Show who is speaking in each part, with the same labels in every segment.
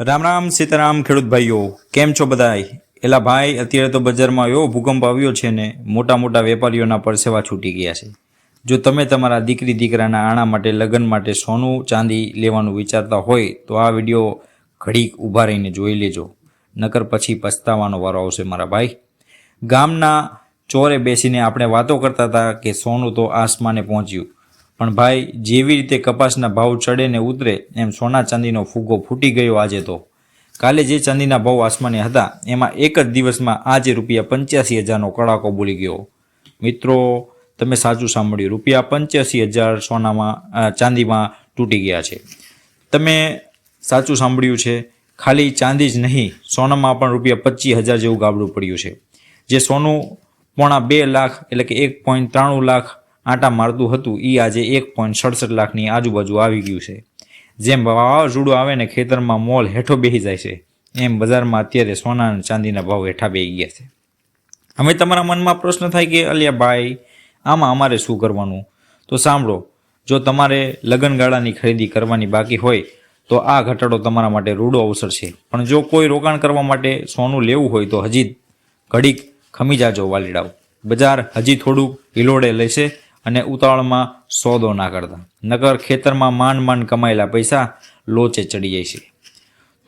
Speaker 1: રામ રામ સીતારામ ખેડૂત ભાઈઓ, કેમ છો બધાય? એલા ભાઈ, અત્યારે તો બજારમાં એવો ભૂકંપ આવ્યો છે ને, મોટા મોટા વેપારીઓના પરસેવા છૂટી ગયા છે. જો તમે તમારા દીકરી દીકરાના આણા માટે, લગ્ન માટે સોનું ચાંદી લેવાનું વિચારતા હોય, તો આ વીડિયો ઘડીક ઊભા રહીને જોઈ લેજો. નકર પછી પછતાવાનો વારો આવશે મારા ભાઈ. ગામના ચોરે બેસીને આપણે વાતો કરતા હતા કે સોનું તો આસમાને પહોંચ્યું. પણ ભાઈ, જેવી રીતે કપાસના ભાવ ચડે ને ઉતરે, એમ સોના ચાંદીનો ફૂગો ફૂટી ગયો આજે તો. કાલે જે ચાંદીના ભાવ આસમાને હતા, એમાં એક જ દિવસમાં આજે રૂપિયા પંચ્યાસી હજારનો કડાકો બોલી ગયો. મિત્રો, તમે સાચું સાંભળ્યું, રૂપિયા પંચ્યાસી હજાર સોનામાં ચાંદીમાં તૂટી ગયા છે. તમે સાચું સાંભળ્યું છે, ખાલી ચાંદી જ નહીં, સોનામાં પણ રૂપિયા પચીસ હજાર જેવું ગાબડું પડ્યું છે. જે સોનું પોણા બે લાખ, એટલે કે એક પોઈન્ટ ત્રાણું લાખ આંટા મારતું હતું એ આજે એક પોઈન્ટ સડસઠ લાખની આજુબાજુ આવી ગયું છે. જેમ વાવાઝોડું આવે ને ખેતરમાં મોલ હેઠો બેસી જાય છે, એમ બજારમાં અત્યારે સોના અને ચાંદીના ભાવ હેઠા બેસી ગયા છે. હવે તમારા મનમાં પ્રશ્ન થાય કે, અલ્યા ભાઈ, આમાં અમારે શું કરવાનું? તો સાંભળો, જો તમારે લગ્નગાળાની ખરીદી કરવાની બાકી હોય, તો આ ઘટાડો તમારા માટે રૂડો અવસર છે. પણ જો કોઈ રોકાણ કરવા માટે સોનું લેવું હોય, તો હજી ઘડીક ખમી જાજો વાલીડાઓ. બજાર હજી થોડુંક હિલોડે લેશે અને ઉતાવળમાં સોદો ના કરતા. નગર ખેતરમાં માંડ માંડ કમાયેલા પૈસા લોચે ચડી જાય છે.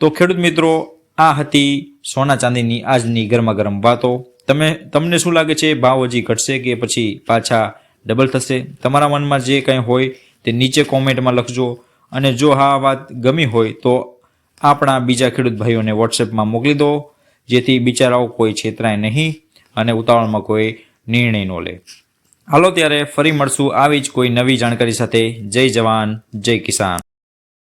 Speaker 1: તો ખેડૂત મિત્રો, આ હતી સોના ચાંદીની આજની ગરમા ગરમ વાતો. તમે, તમને શું લાગે છે? ભાવ હજી ઘટશે કે પછી પાછા ડબલ થશે? તમારા મનમાં જે કંઈ હોય તે નીચે કોમેન્ટમાં લખજો. અને જો આ વાત ગમી હોય તો આપણા બીજા ખેડૂત ભાઈઓને વોટ્સએપમાં મોકલી દો, જેથી બિચારાઓ કોઈ છેતરાય નહીં અને ઉતાવળમાં કોઈ નિર્ણય ન લે. હાલો ત્યારે ફરી મળશું આવી જ કોઈ નવી જાણકારી સાથે. જય જવાન જય કિસાન.